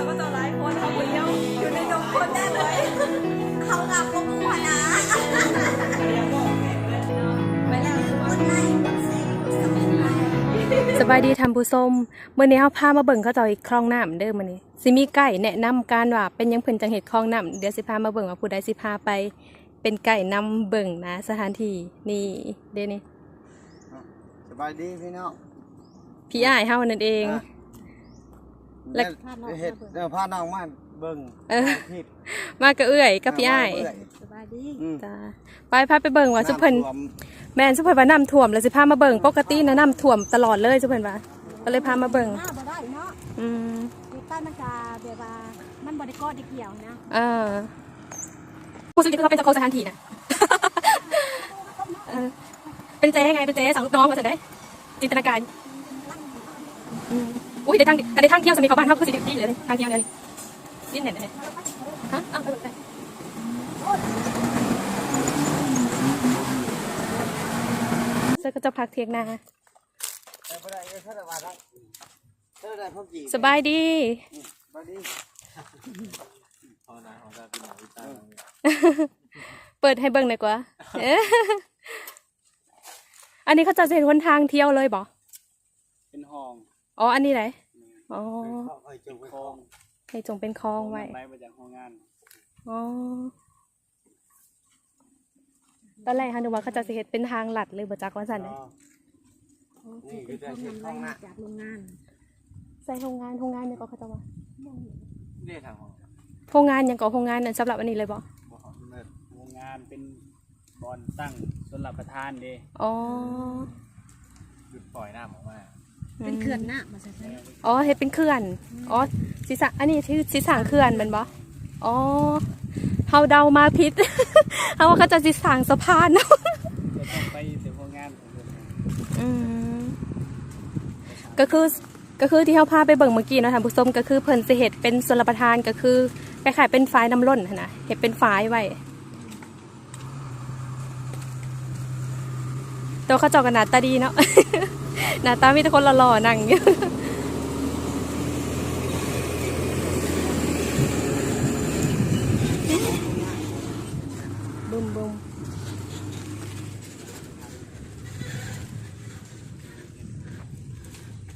เขาก็จะหลายคนเขาคนเดียวอยู่ในดงคนแน่เลย เขางับพวกกูอะนะไปแล้วคนไหนคนเซ่คนสมุนไพรสบายดีทำผู้ส้มเมื่อนี้เฮาพามาเบิ่งเขาเจ้าอีกคลองน้ำเด้อมื้อนี้สิมีไก่แนะนำการว่าเป็นหยังเพิ่นจังเฮ็ดคลองน้ำเดี๋ยวสิพามาเบิ่งว่าผู้ใดสิพาไป เป็นไก่นำเบิ่งนะ สถานที่นี่เด้นี่สบายดีพี่น้องพี่อ้ายเฮานั่นเองอะ แล้วเฮ็ดเดี๋ยวพาน้องมาเบิ่งเออ ผิดมากับเอื้อยกับพี่อ้ายเบิ่งสบายดีอืมจ้าไปพาไปเบิ่งว่าสุเพิ่นำท่วมแม่นสุเพิ่นว่าน้ำท่วมแล้วสิพามาเบิ่งปกตินะน้ำท่วมตลอดเลยสุเพิ่นว่าก็เลยพามาเบิ่งหน้าบ่ได้เนาะอืมเด็กใต้มันจะแบบว่ามันบ่ได้กอดได้เกี่ยวนะเออผู้สึกเขาเป็นเจ้าของสถานที่นะเออเป็นเจ๊ไงเป็นเจ๊สั่งลูกน้องมาจะได้จินตนาการอืม อุ้ยได้ทางแต่ได้ทางเที่ยวสมัยเขาบ้านเขาคือสิดีเลยทางเที่ยวเลยดิ้นเห็นเลยฮะเอาไปไปเสื้อก็จะพักเทียงนาแต่บ่ได้เอ้ยเท่าไหร่บาทครับเท่าไหร่พ่อจีสบายดีสบายดีเปิดให้เบิ่งหน่อยกว่าเอ๊ะอันนี้เขาจะเห็นคนทางเที่ยวเลยบ่เป็นห้อง อ๋อ อันนี้ไหน อ๋อ เข้าไปจงไปคลองให้จงเป็นคลองไว้ไล่มาจากห้องงานอ๋อ ตอนแรกฮันนึกว่าเขาจะสิเฮ็ดเป็นทางลัดเลยบ่จักว่าซั่นเลยโอ้ที่เป็นคนนำไรมาจากโรงงานใส่โรงงานโรงงานเนี่ยงก็เขาจะว่าเรียกทางห้องโรงงานหยังก็โรงงานนั่นสำหรับอันนี้เลยบ่โรงงานเป็นบอนตั้งสำหรับประธานเด้อ๋อ หยุดปล่อยน้ำออกมา เป็นเขื่อนหน้ามาใส่ไปอ๋อเฮ็ดเป็นเขื่อน อ๋อสิสร้างอันนี้ชื่อสิสร้างเขื่อนแมันบ่อ๋อเฮาเดามาผิดเฮาว่าเขาจะสิสร้างสะพานเนาะจะต้องไปเสียโรงงานของเพิ่นอืมก็คือก็คือที่เขาพาไปเบิ่งเมื่อกี้เนาะท่านผู้ชมก็คือเพิ่นสิเฮ็ดเป็นส่วนรับประทานก็คือคล้ายๆเป็นฝายน้ำล้นหั้นนะเฮ็ดเป็นฝายไว้ตัวเขาเจากันหน้าตาดีเนาะ หน้าตามีแต่คนหล่อๆนั่งอยู่บุ้มบุ้ม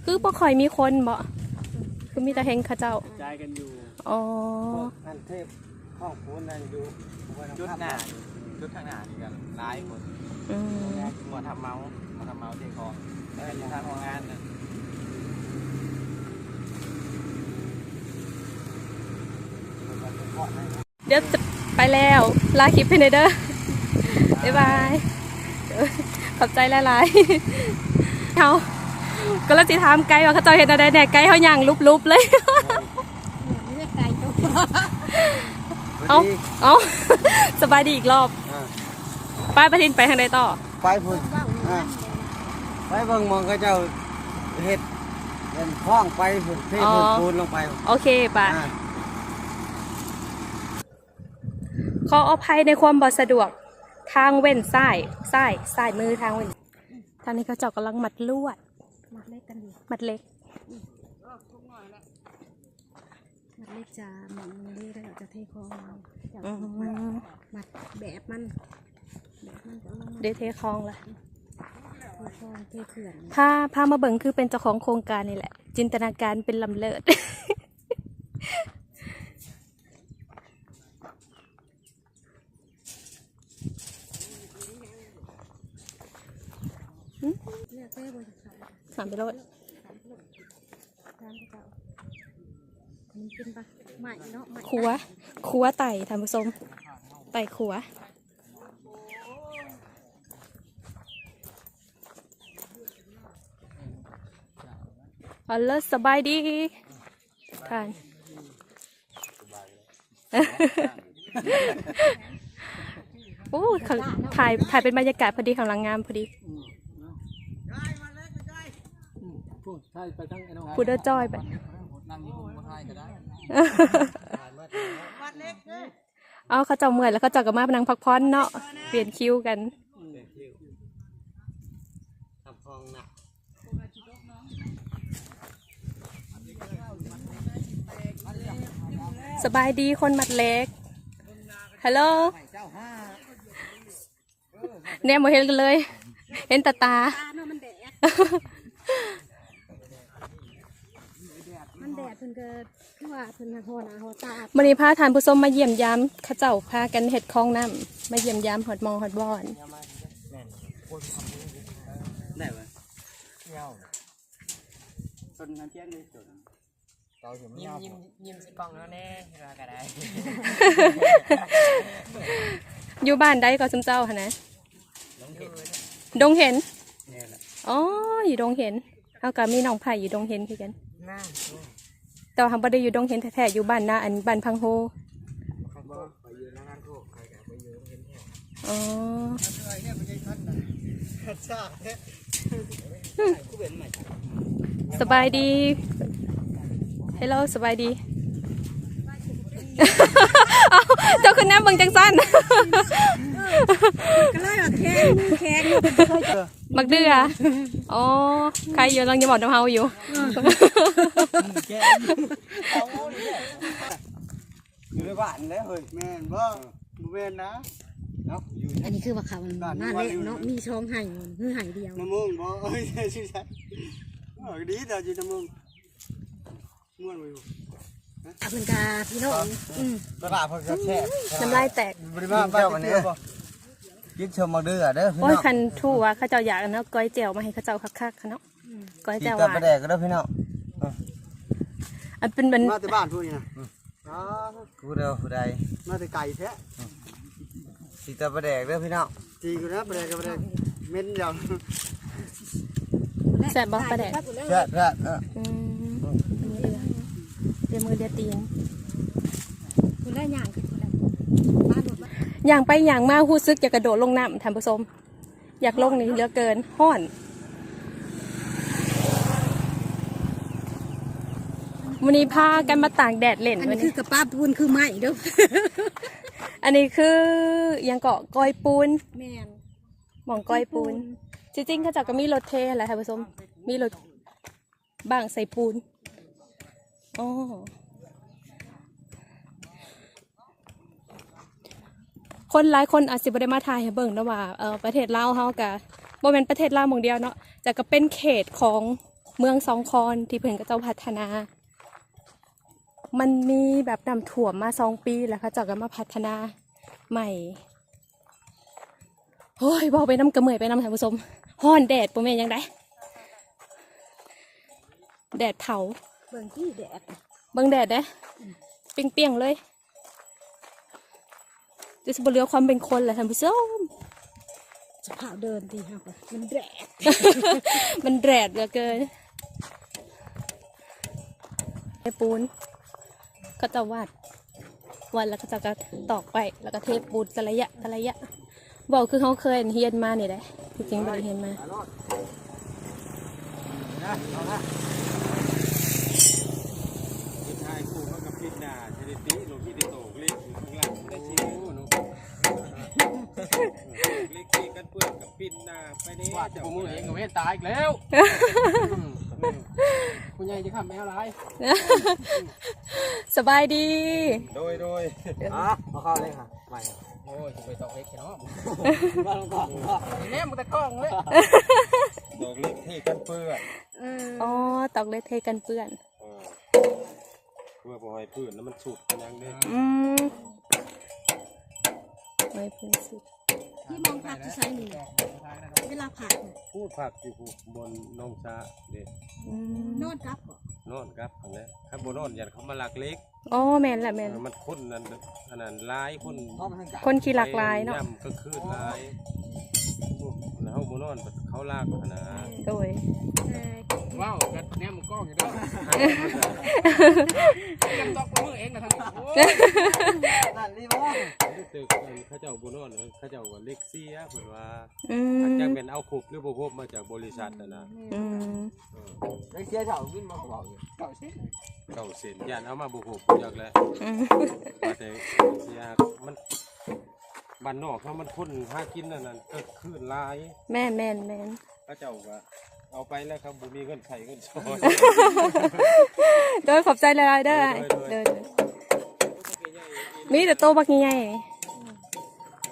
คือบ่ค่อยมีคนบ่คือมีแต่เฮงเขาเจ้ากระจายกันอยู่อ๋อ พวกนั่นเทพห้องปูนนั่นอยู่จุดหน้าจุดข้างหน้านี่กันร้ายคนอืมมาทำเมาส์มาทำเมาส์เทคอง แล้วก็อยู่ทางโรงงานนะเดี๋ยวจะไปแล้ว ลาคลิปให้หน่อยเด้อบ๊ายบายเออขอบใจหลายๆเขาก็แล้วสิถามไกด์ว่าเขาเจะเห็นอะไรเนี่ยไกด์เขาย่างลุบๆเลยเรียกไก่ตัวเอ้าเอ้าสบายดีอีกรอบอ่าป้ายประทินไปทางใดต่อ ไปพุ่นอ่า ไปเบิ่งหมองเขาเจ้าเฮ็ดเป็นห้องไปพุ่นเทอ๋อพุ่นปูนลงไปโอเคไป่ะอ่า ขออภัยในความบอสะดวกทางเว้นซ้ายซ้ายซ้ายมือทางเว้นทางนี้เขาเจาะกำลังมัดลวด มัดเล็กกันดีมัดเล็ก มัดเล็กจะหมันเล็กแล้วจะเทคองจะอืมัดมมัดแบบมัน แบบมันจะเอาลงมาเดยวเทคลองละ เทคองเทเขื่อนพาพามาเบิ่งคือเป็นเจ้าของโครงการนี่แหละ จินตนาการเป็นลำเลิศเลือกเต้บริษัทถามไปโลดทางเก่ามันเป็นปะใหม่เนาะใหม่ครัวครัวไต่ท่านผู้ชมไต่ครัว อ๋อเลิศสบายดีท่านโอ้ข้างถ่ายถ่ายเป็นบรรยากาศพอดีข้างหลังงามพอดีพูดใช่ไปทั้งไอ้น้องพูดเดอร์จอยไปนั่งอยู่บนท้ายก็ได้เอาเขาเจ้าเมื่อยแล้วเขาเจ้าก็มาพนังพักผ่อนเนาะเปลี่ยนคิวกัน ทำห้องหนัก สบายดีคนมัดเล็ก ฮัลโหลเนี่ยมาเห็นกันเลย เห็นตาตาตาเนาะมันแดดมันแดดเพิ่นก็คือว่าเพิ่นมาโหหนาโหตาวันนี้พาทานผู้ชมมาเยี่ยมยามเข้าเจ้าพากันเห็ดคลองน้ำมาเยี่ยมยามหอดมองหอดบอนได้ไหมต้นน้ำเที่ยงเลยจน ยิ้มยิ้มยิ้มสิกล้องแล้วแน่เราก็ได้ อยู่บ้านได้ก็ซุมเจ้าค่ะนะดงเห็นเนี่ยแหละอ๋ออยู่ดงเห็นเอากับมีน้องไผ่อยู่ดงเห็นคือกันน่าแต่ว่าทำบ่ได้อยู่ดงเห็นแท้ๆอยู่บ้านนาอันบ้านพังโฮเขาบอกไปอยู่ร้านโคกใครก็ไปอยู่เห็นแท้อ๋อชาแท้สบายดีฮั ลโหลสบายดีเอ้าเจ้าขึ้นน้ำเบิ่งจังสั้นก็เลยว่าแข็งแข็งมักเดืออ๋อใครอยู่ลังจะบอกน้ำเฮาอยู่อยู่ในบ้านแล้วเฮ้ยแม่นบ่บ่แม่นนะเนาะอยู่อันนี้คือว่าเขามันมาแล้วเนาะมีช่องไห้คือไห้เดียวน้ำมึงบ่เอ้ยชื่อฉันเออดีเดี๋ยวอยู่น้ำมึง ม่วนบ่อยู่อาเพิ่นกาพี่น้องอืมตลาดเพิ่นก็แซ่บน้ำลายแตกบริมาบ้านนี้กินชมมาเด้อเด้อพี่โอ้ยน้องคันทู่ว่าเขาเจ้าอยากเนาะก้อยเจียวมาให้เขาเจ้าคักๆค่ะเนาะก้อยกินเจียวหกับวาปลานแดกก็ได้อพี่น้องอันเป็นเป็นมาแต่บ้านพวกนี้นะอ๋อกูเด้อผู้ใดมาแต่ไก่แท้สิกับปลาแดกเด้อพี่น้องจริงอยู่นะประเด็นกับประเด็นเม้นเดียวแซ่บบ่ปลาแดกแซ่บแซ่บเอออืมเดี๋ยวมือเดียวตีนคุณได้ย่างคือคุณได้บ้านหมดบ้านอย่างไปอย่างมาหู้ซึกอยากกระโดดลงน้ำท่านผู้ชมอยากลงนี่เหลือเกินห้อนวันนี้พากันมาตากแดดเล่นอันวันี้นคืนี้ อกระป้าปูนคือไม้เด้ออันนี้คือยังเกาะก้อยปูน แม่นหมองก้อยปูน จริงๆเขาเจะก็มีรถเทแหละท่านผู้ชม มีรถบ้างใส่ปูน อ๋อคนหลายคนอาจสิบ่ได้มาถ่ายเบิ่งนะว่าเออประเทศลาวเฮากะบ่แม่นประเทศลาวมองเดียวเนาะแต่ก็เป็นเขตของเมืองสองคอนที่เพิ่นก็เจ้าพัฒนา มันมีแบบน้ำท่วมมาสองปีแล้วเขาเจ้าก็มาพัฒนาใหม่โอ้ยบอกไปน้ำกระเมยไปน้ำท่านผู้ชมฮ้อนแดดปุ่แม่นยังได้แดดเผา บิ่งที่แดดเบิ่งแดดเด้เปรียงๆเลยจะสบเรือความเป็นคนแหละท่านผู้ชมจะพาเดินดีครับมันแดด มันแดดเหลือเกินไอปูน ก็จะวาดวาดแล้วก็จะก็ตอกไป แล้วก็เทปูนกระยะกระยะบอกคือเขาเคยเฮียนมานี่แหละที่จริงบริเฮียนมา ท้ายคู่เขากับพิษ ดาชนิดนี้ลงที่ได้โตเล็กอยู่ข้างล่างได้ชิวเนาะเล็กที่กันเปื้อนกับพิษดาไปนี่ว่าเจ้าผมมือเองกับเวทตายอีกแล้วคุณยายจะขับแมวอะไรสบายดี โดยโดยอะมาเข้าเลยค่ะใหม่โอ้ยจะไปตอกเล็กแค่เนาะมาลงก่อนแม่มึงตะกล้องเลยดอกเล็กที่กันเปื้อนอ๋อตอกเล็ดเทกันเปื้อน เพื่อบ่ให้พื้นแล้วมันสุดกันยังได้อืมไม่พื้นสุดที่มองพักที่ใช้นี่เวลาผักพูดผักอยู่บนนองซาเด็อืมนอนครับบ่นอนครับอันนี้ครับบนนอนยันเขามาหลักเล็กอ๋อแมนแหละแมนมันคนนั่นอันนั้นร้ายคนเข้ามาทางกลางคนขี้หลากหลายเนาะย่ำก็คือลายแล้วเขาบนอนเขาลากขนาดโดย ว้าวกันแม่มึงกล้องอยู่ด้วยกันตอกมือเองนะทั้งโอ้ยนั่นนี่บ่ตึกเขาเจ้าบนอนเขาเจ้าว่าเล็กเสียเผื่อว่าอือาจมจะเป็นเอาครบหรือบ่ครบมาจากบริษัทนะนะอืมไอ้เสียเฒ่าขึ้นมาก็บอกอยู่เก่าสิเก่าเส้นยันเอามาบ่ครบจากแล้วอืมว่าแต่เสียมันบ้านนอกเขามันคนหากินนั่นน่ะก็คืนลาย แม่นแม่นแม่นเขาเจ้าก็ เอาไปแล้วครับบ่มีเงินใช้เงินซอยโดยขอบใจหลายๆเด้อโดยโดยเด้อมีแต่โตบักใหญ่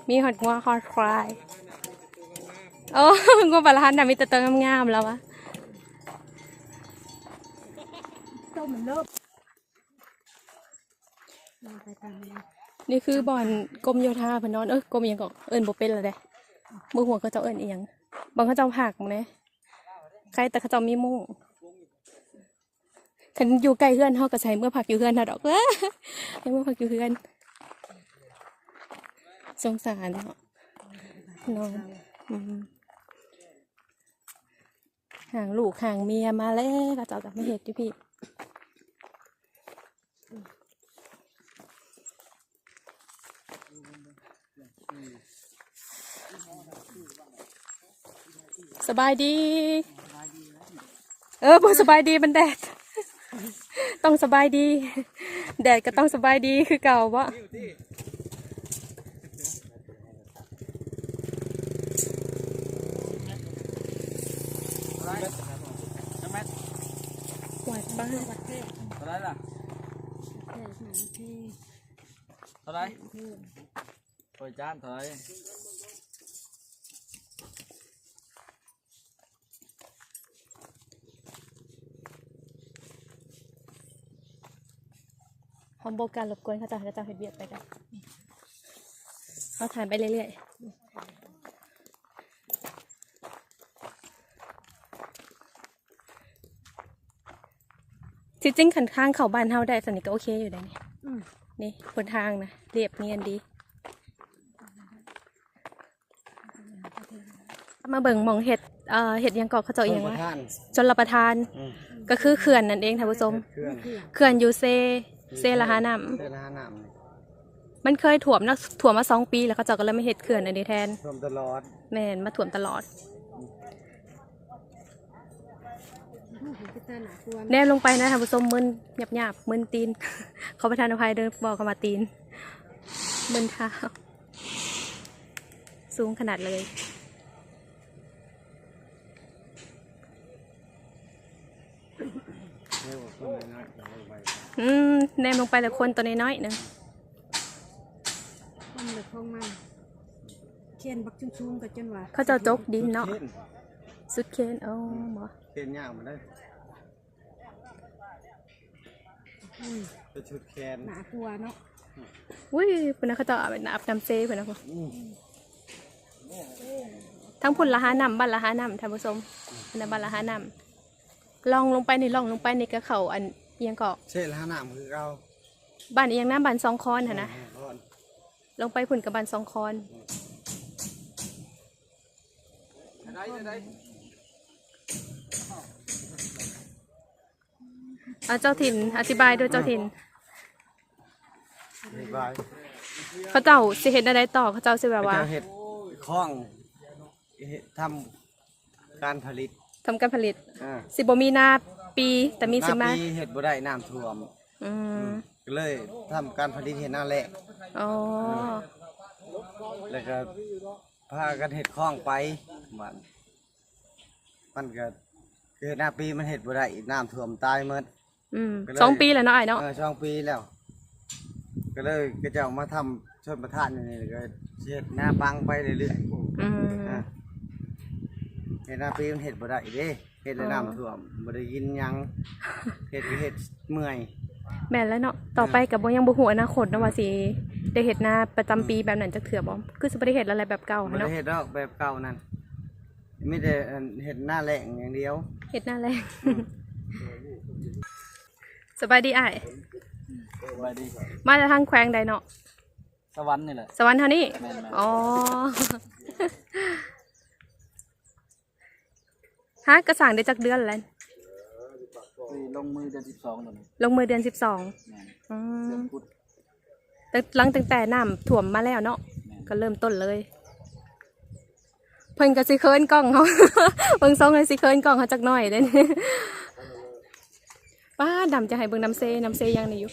มีหอดงัวคอควายโอ้งัวบาลานน่ะมีแต่ตัวงามๆแล้ววะโต้มมันเลิกนี่คือบ่อนกรมโยธาพนนอนเอ้ยกรมยังก็เอิ้นบ่เป็นและเด้มือหัวเขาเจ้าเอิ้นอียงบางเขาเจ้าผักมื้อนี้ ใครแต่เขาจ้ามีมุ้งคันอยู่ใกล้เฮือนเฮาก็ใช้เมื่อผักอยู่เฮือนเฮาดอกเว้อเมื่อผักอยู่เฮือนสงสารเนาะนอนห่างลูกห่างเมียมาแล้วก็เจ้าก็ไม่เฮ็ดอยู่พี่สบายดี เออพอสบายดีมันแดด ต้องสบายดี แดดก็ต้องสบายดีคือเก่าวะหวาดบ้านเท่าไรล่ะเท่าไรโอยจานเท่าไร หอมโบการรบกวนเขาจะเขาจะเห็ดเบียดไปกันเขาถ่ายไปเรื่อยๆที่จริงขันข้างเขาบ้านเฮาได้สนิทก็โอเคอยู่ได้นี่อืมนี่บนทางนะเรียบเนียนดี มาเบิ่งหมองเห็ดเอ่อเห็ดหยังกอกเขาเจ้าเอียงปวะระทานจนรับประทานอืมก็คือเขื่อนนั่นเองท่านผู้ชมเครื่องเขื่อนยูเซ เซละหานํเส้นหาน้ำนี่มันเคยถ่วมนะถ่วมมาสองปีแล้วเขาเจ้าก็เลยมาเห็ดเขื่อนอันนี้แทนท่วมตลอดแม่นมาถ่วมตลอดลูกเป็นตาหนากลัวแนมลงไปนะท่านผู้ชมมึนหยาบหยาบๆมึนตีนเขาประทานอภัยเดินบอกเขามาตีนมึนเท้าสูงขนาดเลย อยๆเอาไว้อืมแนมลงไปแต่คนตัวน้อยๆหนึงมันเหลือของมันเขียนบักชุ่มๆกับจนว่าเขาเจ้าจกดินเนาะเข็นสุดเคนเอาหมอเข็นยาวมาได้อืมจะชุดแขนหนากลัวเนาะอุ้ยเป็นนักเขาเจ้าอาบน้ำน้ำเซ่เป็นนักอืมทั้งพุ่นละหานำบ้านละหานำท่านผู้ชมอันนั้นบ้านละหานำลองลงไปนี่ลองลงไปนี่ก็เขาอันเอียงเกาะเส้นหาน้ำคือเราบ้านเอียงน้ำบ้านสองคอนค่ะนะก่อนลงไปพุ่นกับบ้านสองคอนได้ได้เอาเจ้าถิ่นอธิบายด้วยเจ้าถิ่นบายเขาเจ้าสิเห็นอะไรต่อเขาเจ้าสิแบบว่าเจ้าเห็ดคล้องเฮ็ดทำการผลิตทำการผลิตอ่าสิบมีนา ปีแต่มีสิมาหน้ปีเห็ดบ่ได้น้ำท่วมอืมก็เลยทำการผลิตเห็ดหน้าแหละอ๋อแล้วก็พากันเห็ดคล้องไปบ้านมันก็คือหน้าปีมันเห็ดบ่ได้น้ำท่วมตายหมดอืมก็เลยสองปีแล้วเนาะไอ้เนาะเออช่องปีแล้ว ก็เลยก็จะเอามาทำชนประทานนี่นี่ก็เฮ็ดหน้าปังไปเรื่อยอืมๆอะ เห็ดหน้าปีมันเห็ดบ่ได้เด้เห็ดแล้วน้ำท่วมบ่ได้กินหยังเห็ดก็เห็ดเมื่อยแม่นแล้วเนาะต่อไปกับบ่ยังบ่ฮู้อนาคตเนาะว่าสิได้เฮ็ดนาประจำปีแบบนั้นจักเถื่อบ่คือสิบ่ได้เฮ็ดอะไรแบบเก่าบ่หั้นได้เนาะเห็ดดอกแบบเก่านั่นมีแต่อันเห็ดหน้าแหล่งอย่างเดียว เฮ็ดหน้าแรงสบายดีอ้ายสบายดีมาจากทางแขวงใดเนาะสวรรค์นี่แหละ สวรรค์เท่านี้แม่นๆ อ๋อ ฮะกระสางได้จักเดือนแล้วไปลงมือเดือนสิบสองตอนนี้ลงมือเดือนสิบสองแม่นอืเดือมนพุธแต่หลังตั้งแต่น้ำถ่วมมาแล้วเนาะแม่นก็เริ่มต้นเลย เพิ่นก็สิเคินกล้องเขา เบิ่งซองเลยสิเคินกล้องเขาจักหน่อยเลยป้าดำจะให้เบิ่งน้ำเซน้ำเซยังนี่อยู่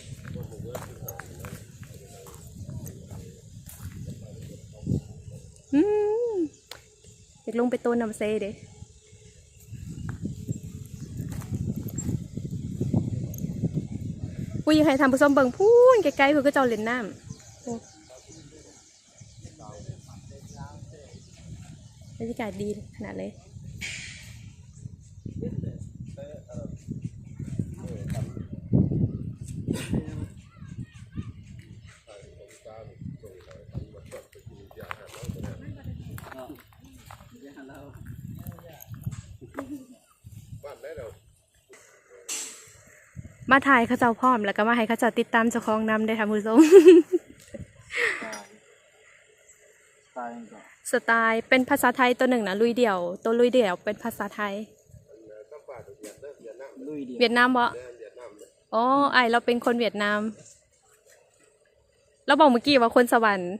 อืมอยากลงไปต้นน้ำเซเด้ ปุ้ยให้ทำผสมเบิ่งพูนไกลๆเพื่อก็เจ้าเล่นน้ำบรรยากาศดีขนาดเลย มาถ่ายเขาเจ้าพร้อมแล้วก็มาให้เขาเจ้าติดตามเจ้าของนำได้ทำผู้ชมตายก่อนสไตล์เป็นภาษาไทยตัวหนึ่งนะลุยเดี่ยว ตัวลุยเดี่ยวเป็นภาษาไทย ลุยเดียวเวียดนามบ่อ๋อไอายเราเป็นคนเวียดนาม เราบอกเมื่อกี้ว่าคนสวรรค์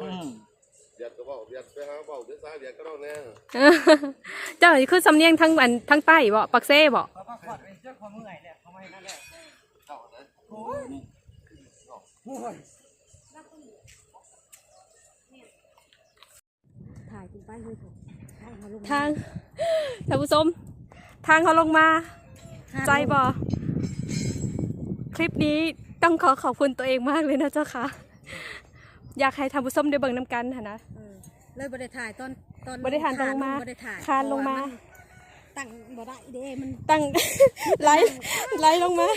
อืมเดี๋ยวก็บอกเดี๋ยวไปหาบอกเดี๋ยวซ้ายเดี๋ยวก็ต้องแน่เจ้านี่คือสำเนียงทั้งอันทั้งใต้บ่ปักเซ่บ่ถ่ายคุณไปเลยผมถ่ายมาลง ทางท่านผู้ชมทางเขาลงมา ใจบ่คลิปนี้ต้องขอขอบคุณตัวเองมากเลยนะเจ้าค่ะ อยากให้ท่านผู้ชมได้เบิ่งน้ำกันค่ะนะเลยบ่ได้ถ่ายตอนตอนบ่ได้ถ่ายลงมาคานลงมาตั้งบ่ได้เด้มันตั้งไลฟ์ไลฟ์ลงมา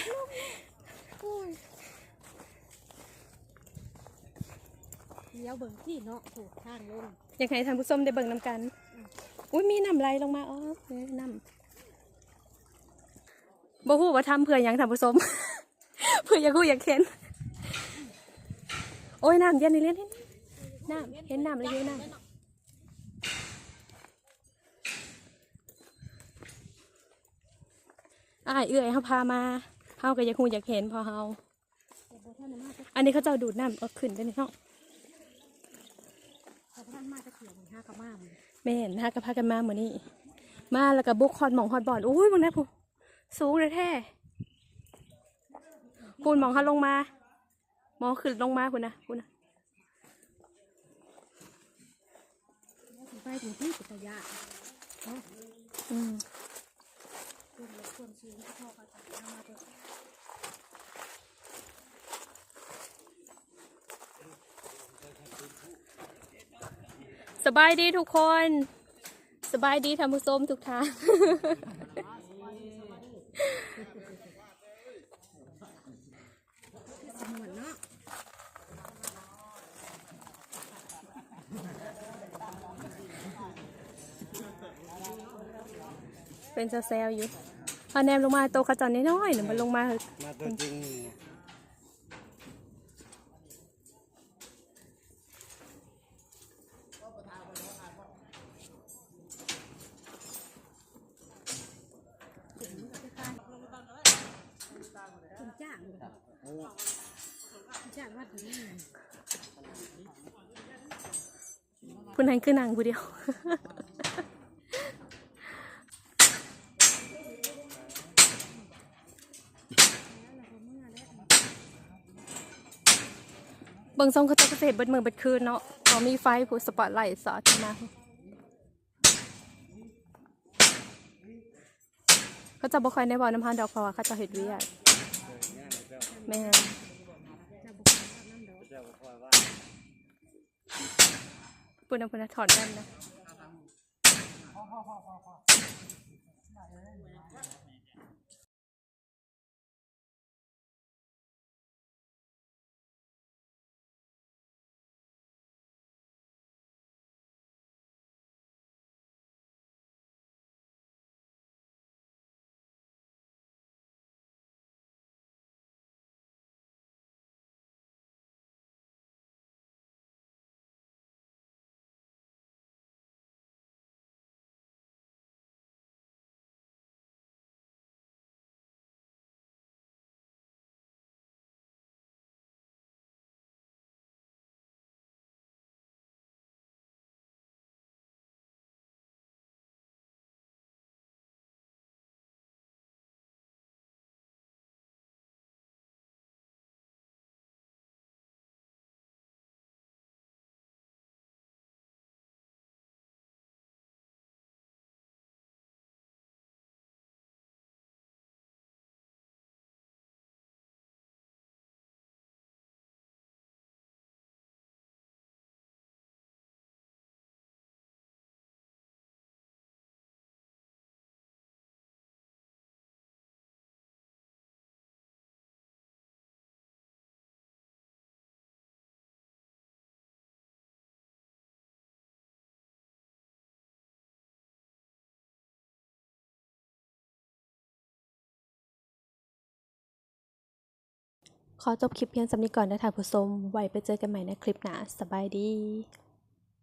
เลี้ยวเบิ่งที่เนาะโถูกทางลงอยากให้ท่านผู้ชมได้เบิ่งน้ำกัน อุ้ยมีน้ำไหลลงมาอ๋อเนี่ยน้ำบ่ฮู้ว่าทำเพื่อหยังท่านผู้ชม เพื่ออยากฮู้อยากเห็น โอ้ยน้ำเย็นนี่เล่นเห็นน้ำเห็นน้ำเลยเห็นน้ำอ้ายเอื้อยเฮาพามาเฮาก็อยากฮู้อยากเห็นพอเฮาอันนี้เขาเจ้าดูดน้ำเอาขึ้นได้นี่เนาะ เขาท่านมา จะเขียวห้ากระม่ามแม่นฮะก็พากันมาเหมือนนี้มาแล้วก็บุกคอนหมองฮอดบอลอุ้ยมึงนะผู้สูงเลยแท้คุณหมองเขาลงมาหมองขึ้นลงมาคุณนะคุณนะไปถึงที่ปัตยาอืม สบายดีทุกคน สบายดีท่านผู้ชมทุกท่านเป็นเซลแซลอยู่พอแนมลงมาโตขจรน้อยๆหนึ่งมันลงมามาตัวจริง คุณจ้างเลย จ้างวัดนี้นคือนางผู้เดียว เบิ่งทรงเขาจะเกษตรเบิดเมืองเบิดคืนเนาะเขามีไฟผู้สปอตไลท์สอดมาเขาจะบ่คอยในบ่อน้ำพันดอกเพราะว่าเขาจะเห็ดเวียก แม่นปุ่นนะปุ่นนะถอนกันนะ ขอจบคลิปเพียงสำนี้ก่อนนะท่านผู้ชม ไว้ไปเจอกันใหม่ในคลิปหน้าสบายดี